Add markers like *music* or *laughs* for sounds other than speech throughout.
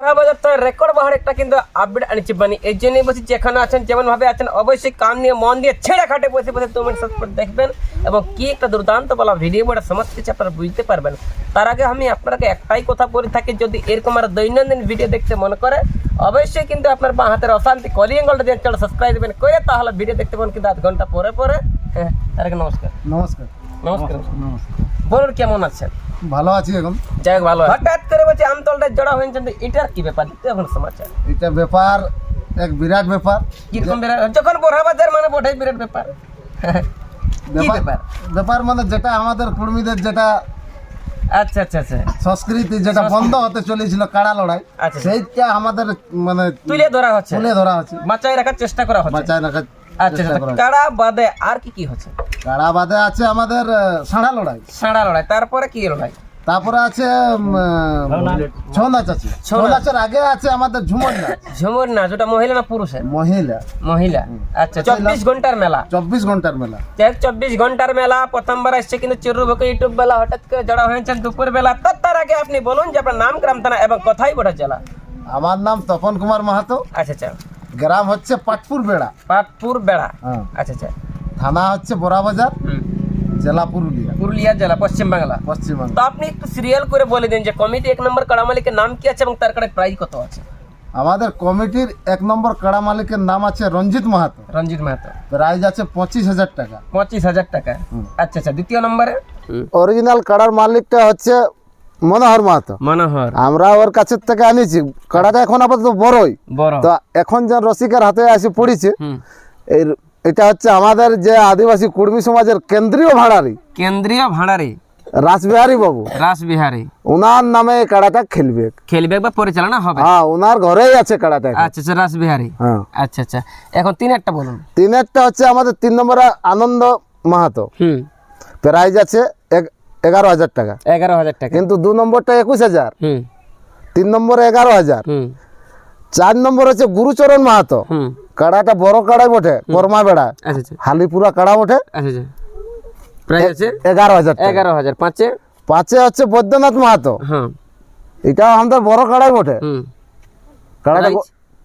বাজার তো রেকর্ড বাহার একটা কিন্তু আপডেট আনিছি মানে এই জন্যই বলছি যেখানে আছেন যেমন ভাবে আছেন অবশ্যই কান নিয়ে মন দিয়ে ছেড়ে খাটে বসে বসে দু মিনিট শেষ করে দেখবেন এবং কি একটা দুর্দান্ত বলা ভিডিও বলে সমস্ত কিছু আপনারা বুঝতে পারবেন। তার আগে আমি আপনাকে একটাই কথা বলে থাকি যদি এরকম আর দৈনন্দিন ভিডিও দেখতে মনে করে অবশ্যই কিন্তু আপনার বাঁ হাতের অশান্তি কলিঙ্গলটা দিয়ে চলো সাবস্ক্রাইব দেবেন করে তাহলে ভিডিও দেখতে পাবেন কিন্তু আধ ঘণ্টা পরে পরে। হ্যাঁ তার আগে নমস্কার। নমস্কার। নমস্কার। নমস্কার। বলুন কেমন আছেন? ভালো আছি এখন। যাই হোক ভালো হঠাৎ করে বলছে আমতলটা জড়া হয়েছেন তো এটার কি ব্যাপার? দিতে এখন সমাচার। এটা ব্যাপার এক বিরাট ব্যাপার। কীরকম বিরাট যখন বোরহা বাজার মানে বোটাই বিরাট ব্যাপার। ব্যাপার ব্যাপার? ব্যাপার মানে যেটা আমাদের কুর্মীদের যেটা আচ্ছা আচ্ছা আচ্ছা। সংস্কৃতি যেটা বন্ধ হতে চলেছিল কাড়া লড়াই আচ্ছা। সেইটা আমাদের মানে তুলে ধরা হচ্ছে। তুলে ধরা হচ্ছে। বাঁচায় রাখার চেষ্টা করা হচ্ছে। বাঁচায় রাখার আচ্ছা আচ্ছা কাড়া বাদে আর কি কি হচ্ছে? কাড়া বাদে আছে আমাদের ষাঁড়া লড়াই। সাঁড়া লড়াই। তারপরে কি লড়াই? তারপরে আছে ছৌ নাচ। আছে। ছৌ নাচের আগে আছে আমাদের ঝুমর নাচ। ঝুমুর না যেটা মহিলা না পুরুষের? মহিলা। মহিলা। আচ্ছা চব্বিশ ঘণ্টার মেলা। চব্বিশ ঘণ্টার মেলা। দেখ চব্বিশ ঘণ্টার মেলা প্রথমবার আসছে কিন্তু চিরু বুকে ইউটিউব বেলা হঠাৎ করে জড়া হয়েছেন দুপুর বেলা। তার আগে আপনি বলুন যে আপনার নাম গ্রাম থানা এবং কোথায় বড় জেলা? আমার নাম তপন কুমার মাহাতো। আচ্ছা আচ্ছা গ্রাম হচ্ছে পাটপুর বেড়া। পাটপুর বেড়া। হ্যাঁ। আচ্ছা আচ্ছা। থানা হচ্ছে বোরাবাজার হুম। জেলা পুরুলিয়া। পুরুলিয়া জেলা পশ্চিম বাংলা। পশ্চিমবঙ্গ তো আপনি একটু সিরিয়াল করে বলে দিন যে কমিটি এক নম্বর কাড়া মালিকের নাম কি আছে এবং তার কাড়ে প্রাইস কত আছে? আমাদের কমিটির এক নম্বর কাড়া মালিকের নাম আছে রঞ্জিত মাহাতো। রঞ্জিত মাহাতো। প্রাইজ আছে পঁচিশ হাজার টাকা। পঁচিশ হাজার টাকা। আচ্ছা আচ্ছা। দ্বিতীয় নম্বরে? অরিজিনাল কাড়ার মালিকটা হচ্ছে মনোহর মাহাতো। মনোহর। আমরা ওর কাছের থেকে আনিছি। কাড়াটা এখন আপাতত বড়ই। বড়। তো এখন যে রসিকের হাতে এসে পড়েছে। এই এটা হচ্ছে আমাদের যে আদিবাসী কুর্মী সমাজের কেন্দ্রীয় ভাড়ারি। কেন্দ্রীয় ভাড়ারি। রাসবিহারী বাবু। রাসবিহারী। ওনার নামে কাড়াটা খেলবে। খেলবে বা পরিচালনা হবে? হ্যাঁ ওনার ঘরেই আছে কাড়াটা আচ্ছা আচ্ছা রাসবিহারী। হ্যাঁ। আচ্ছা আচ্ছা। এখন তিন একটা বলুন। তিনেরটা হচ্ছে আমাদের তিন নম্বরে আনন্দ মাহাতো। হুম। প্রাইজ আছে এগারো হাজার টাকা। এগারো হাজার টাকা। কিন্তু দু নম্বরটা একুশ হাজার। হুম। তিন নম্বরে এগারো হাজার। চার নম্বর হচ্ছে গুরুচরণ মাহাতো। হুম। কাড়াটা বড় কাড়াই বটে কর্মা বেড়া আচ্ছা আচ্ছা। হালিপুরা কাড়া বটে। আচ্ছা এগারো হাজার এগারো হাজার। পাঁচে? পাঁচে হচ্ছে বৈদ্যনাথ মাহাতো। হ্যাঁ। এটা আমাদের বড় কাড়াই বটে। কাড়াটা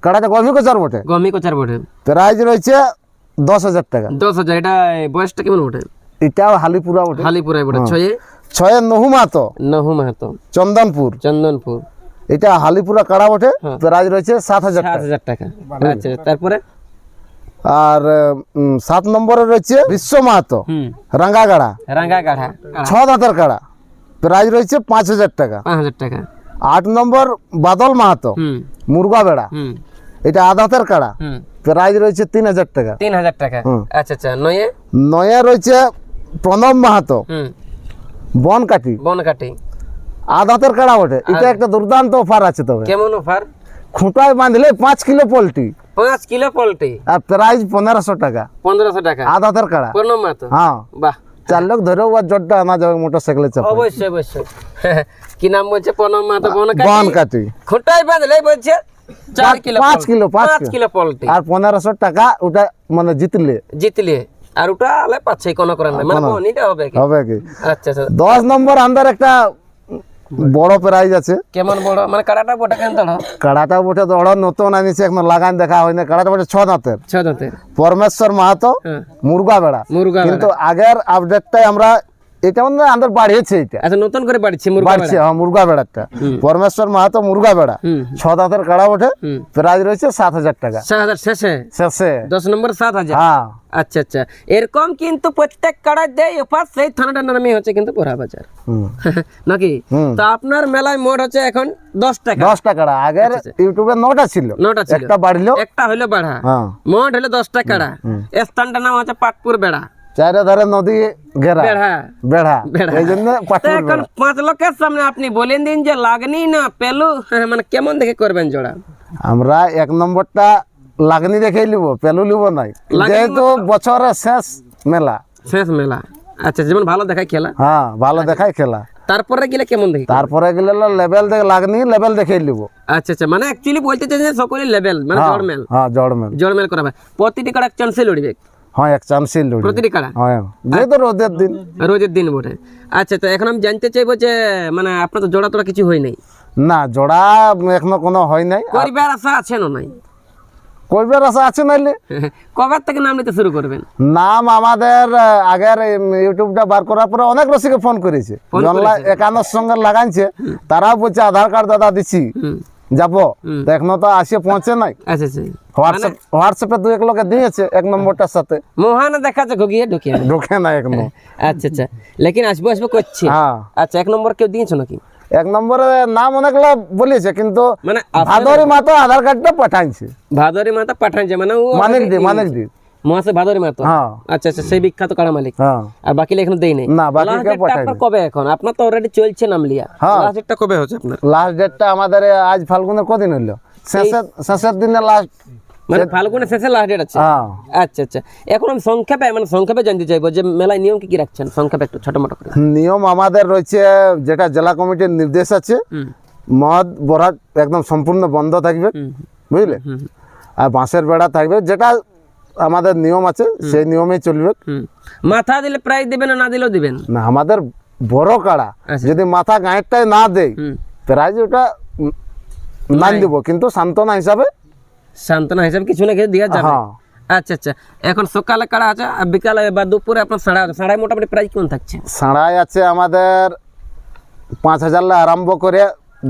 কাড়াটা গভীর কোচার বটে। গমি কোচার বটে। প্রাইজ রয়েছে দশ হাজার টাকা। দশ হাজার। এটা বয়সটা কেমন বটে? এটাও হালিপুরা বটে। হালিপুরাই বটে ছয়ে? ছয়ে নহু মাহাতো নহু মাহাতো। চন্দনপুর। চন্দনপুর। এটা হালিপুরা কাড়া বটে প্রাইজ রয়েছে সাত হাজার সাত হাজার টাকা। আচ্ছা তারপরে? আর সাত নম্বরে রয়েছে বিশ্ব মাহাতো রাঙ্গাগাড়া। রাঙ্গা কাঠা ছ দাঁতের কাড়া। প্রাইজ রয়েছে পাঁচ হাজার টাকা। পাঁচ হাজার টাকা। আট নম্বর বাদল মাহাতো মুরগা বেড়া। এটা আদাতের কাড়া। প্রাইজ রয়েছে তিন হাজার টাকা। তিন হাজার টাকা। আচ্ছা আচ্ছা নয়ে? নয়ে রয়েছে প্রণব মাহাতো। বনকাটি বনকাটি আদাতের কাড়া বটে। এটা একটা দুর্দান্ত অফার আছে তবে। কেমন অফার? খুঁটায় বাঁধলে পাঁচ কিলো পোলট্রি। পাঁচ কিলো পোল্ট্রি। আর প্রাইজ পনেরোশো টাকা। পনেরোশো টাকা। আদাতের কাড়া। প্রণব মাতো হ্যাঁ। বাহ। চার লোক ধরেও আর জটটা আনা যাবে মোটর সাইকেলে চাপা। অবশ্যই অবশ্যই। *laughs* কি নাম বলছে? প্রণব মাতো বনকাটি বনকাটি খুঁটাই বাঁধলেই বলছে চার কিলো পাঁচ কিলো, পাঁচ। Kilo poultry. আর পনেরোশো টাকা ওটা মানে জিতলে। জিতলে। আর ওটা আলে পাচ্ছে কোনো করার নাই। মানে বনিটা হবে কি? হবে কি? আচ্ছা আচ্ছা। দশ নম্বর আন্দার একটা বড় প্রাইজ আছে। কেমন বড়? মানে কাড়াটা বটে কেন দড় কাড়াটা বটে দড় নতুন আনিছে এখন লাগান দেখা হয়নি। কাড়াটা বটে ছ দাঁতের। ছ দাঁতের। পরমেশ্বর মাহাতো হ্যাঁ। মুরগা বেড়া মুরগা কিন্তু আগের আপডেটটাই আমরা এটা মানে আমাদের বাড়িয়েছে এটা। আচ্ছা নতুন করে বাড়িছে মুরগা বাড়ছে হ্যাঁ মুরগা বেড়াটা। পরমেশ্বর মাহাতো মুরগা বেড়া। ছ দাঁতের কাড়া ওঠে। রয়েছে সাত হাজার টাকা। সাত হাজার শেষে? শেষে। দশ নম্বর সাত হাজার? হ্যাঁ। আচ্ছা আচ্ছা। এরকম কিন্তু প্রত্যেক কাড়ায় দেয় অফার সেই থানাটার নামে হচ্ছে কিন্তু পোড়া বাজার। *laughs* নাকি? তো আপনার মেলায় মোট হচ্ছে এখন দশ টাকা। দশটা কাড়া। আগের ইউটিউবে নটা ছিল। নটা ছিল। একটা বাড়িলো। একটা হইল বাড়া। হ্যাঁ। মোট হলো দশটা কাড়া। স্থানটার নাম হচ্ছে পাটপুর বেড়া। চারে ধারে নদী ঘেরা বেড়া। বেড়া। বেড়া। এই জন্য এখন পাঁচ লোকের সামনে আপনি বলেন দিন যে লাগনি না পেলু? হ্যাঁ, মানে কেমন দেখে করবেন জোড়া? আমরা এক নম্বরটা লাগনি দেখেই লিব পেলু লিব নাই। যেহেতু বছরের শেষ মেলা। শেষ মেলা। আচ্ছা যেমন ভালো দেখায় খেলা। হ্যাঁ ভালো দেখাই খেলা। তারপরে গেলে কেমন দেখি তারপরে গেলে লেভেল দেখ লাগনি লেভেল দেখেই লিব। আচ্ছা আচ্ছা মানে অ্যাকচুয়ালি বলতে চাই যে সকলেই লেভেল মানে জড়মেল। হ্যাঁ জড়মেল। জড়মেল করা হয়। প্রতিটি কাড়া চান্সে লড়বে। হ্যাঁ এক চান্সিল লড়ি প্রতিটি কাড়া হ্যাঁ যেহেতু রোদের দিন। রোজের দিন বটে। আচ্ছা তো এখন আমি জানতে চাইব যে মানে আপনার তো জোড়া তোড়া কিছু হয় নাই? না জোড়া এখনও কোনো হয় নাই। করিবার আশা আছে না নাই? কইবার আশা আছে নাইলে। *laughs* কবে থেকে নাম নিতে শুরু করবেন। নাম আমাদের আগের ইউটিউবটা বার করার পরে অনেক রসিকে ফোন করেছে। একানোর সঙ্গে লাগাইছে। তারাও বলছে আধার কার্ড দাদা দিচ্ছি যাব? এখনও তো আসে পৌঁছে নাই। আচ্ছা আচ্ছা হোয়াটসঅ্যাপ হোয়াটসঅ্যাপে দু এক লোকে দিয়েছে এক নম্বরটার সাথে। মোহানা দেখাচ্ছে ঘুগিয়ে ঢুকিয়ে ঢোকে না এখনও আচ্ছা আচ্ছা। লেকিন আসব আসব করছে। হ্যাঁ। আচ্ছা এক নম্বর কেউ দিয়েছ নাকি? এক নম্বরে নাম অনেকগুলো বলেছে কিন্তু মানে ভাদরি মাতো আধার কার্ডটা পাঠাইছে। ভাদরি মাতা পাঠানছে মানে মানিক দি মানিক দি। মহাশয় ভাদরি মাতা? হ্যাঁ। আচ্ছা আচ্ছা সেই বিখ্যাত কাড়া মালিক। হ্যাঁ। আর বাকি এখনও দেই নাই। না বাকি কবে এখন? আপনার তো অলরেডি চলছে নাম লিয়া। হ্যাঁ। লাস্ট ডেটটা কবে হচ্ছে আপনার? লাস্ট ডেটটা আমাদের আজ ফাল্গুনের কদিন শেষের শেষের দিনে লাস্ট মানে ফাল্গুনের শেষে লাস্ট ডেট আছে? হ্যাঁ। আচ্ছা আচ্ছা। এখন আমি সংক্ষেপে মানে সংক্ষেপে জানতে চাইব যে মেলায় নিয়ম কি কি রাখছেন? সংক্ষেপে একটু ছোট মোটো করে। নিয়ম আমাদের রয়েছে যেটা জেলা কমিটির নির্দেশ আছে মদ বরাত একদম সম্পূর্ণ বন্ধ থাকবে বুঝলে? আর বাঁশের বেড়া থাকবে যেটা আমাদের নিয়ম আছে সেই নিয়মেই চলবে। মাথা দিলে প্রাইজ দিবেন না না দিলেও দিবেন? না আমাদের বড় কাড়া আচ্ছা। যদি মাথা গাঁটটায় না দেয় প্রাইজ ওটা উম, নাই দিব কিন্তু সান্ত্বনা হিসাবে সান্ত্বনা হিসাবে কিছু না কিছু দেওয়া যাবে। হ্যাঁ। আচ্ছা আচ্ছা। এখন সকালে কাড়া আছে? আর বিকালে বা দুপুরে আপনার সাড়া সাড়ায় মোটামুটি প্রাইস কেমন থাকছে? সাঁড়াই আছে আমাদের পাঁচ হাজার আরম্ভ করে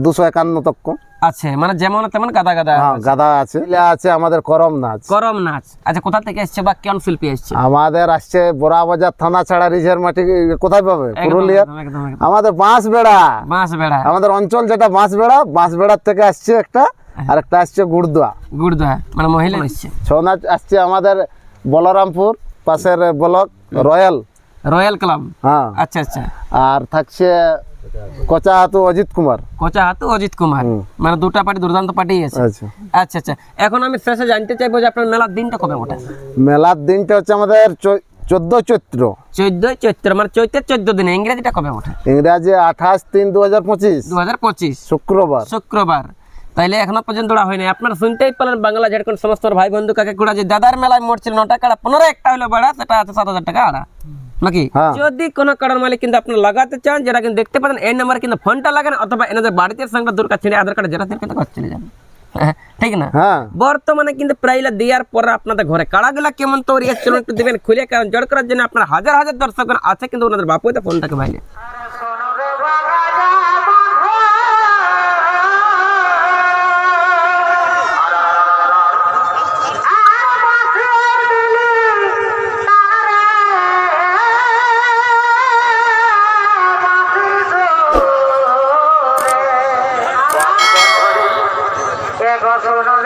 দুশো একান্ন তক্ক। আছে মানে যেমন তেমন গাদা গাদা হ্যাঁ গাদা আছে। আছে আমাদের করম নাচ করম নাচ। আচ্ছা কোথা থেকে এসছে বা কেমন শিল্পী এসছে? আমাদের আসছে বড়া বাজার থানা ছাড়া রিঝের মাটি কোথায় পাবে? পুরুলিয়ার একদম আমাদের বাঁশ বেড়া বাঁশ বেড়া আমাদের অঞ্চল যেটা বাঁশ বেড়া বাঁশ বেড়ার থেকে আসছে একটা আর একটা আসছে গুড়দুয়া গুড়দোহা মানে মহিলা আসছে। ছৌ নাচ আসছে আমাদের বলরামপুর পাশের ব্লক রয়্যাল। Royal club. হ্যাঁ। আচ্ছা আচ্ছা। আর থাকছে কচা হাতু অজিত কুমার। কোচা হাতু অজিত কুমার। মানে দুটা পার্টি দুর্দান্ত পার্টি আছে। আচ্ছা। আচ্ছা আচ্ছা। এখন আমি শেষে জানতে চাইব যে আপনার মেলার দিনটা কবে ওঠে মেলার দিনটা হচ্ছে আমাদের চোদ্দ চৈত্র। চোদ্দই চৈত্র মানে চৈত্রের চোদ্দ দিনে। ইংরেজিটা কবে ওঠে ইংরাজি আঠাশ তিন দু হাজার পঁচিশ। দু হাজার পঁচিশ। শুক্রবার। শুক্রবার। তাইলে এখনও পর্যন্ত ওরা হয়নি। আপনারা শুনতেই পেলেন বাংলা ঝাড়খণ্ড সমস্ত ভাই বন্ধু কাকে কুড়া যে দাদার মেলায় মরছিল ন টাকা পনেরো একটা হলো বাড়া সেটা আছে সাত হাজার টাকা আড়া। নাকি? হ্যাঁ। যদি কোনো কারণ মালিক কিন্তু আপনি লাগাতে চান যেটা কিন্তু দেখতে পারেন এই নাম্বার কিন্তু ফোনটা লাগান অথবা এনাদের বাড়িতে সঙ্গে দরকার ছিল আধার কার্ড যেটা কাজ চলে হ্যাঁ, *laughs* ঠিক না? হ্যাঁ। বর্তমানে কিন্তু প্রাইলা দেওয়ার পরে আপনাদের ঘরে কাড়াগুলা কেমন তৈরি হচ্ছে একটু দেবেন খুলে কারণ জড় করার জন্য আপনার হাজার হাজার দর্শক আছে কিন্তু ওনাদের বাপুতে ফোনটাকে ভাইলে no, no, no.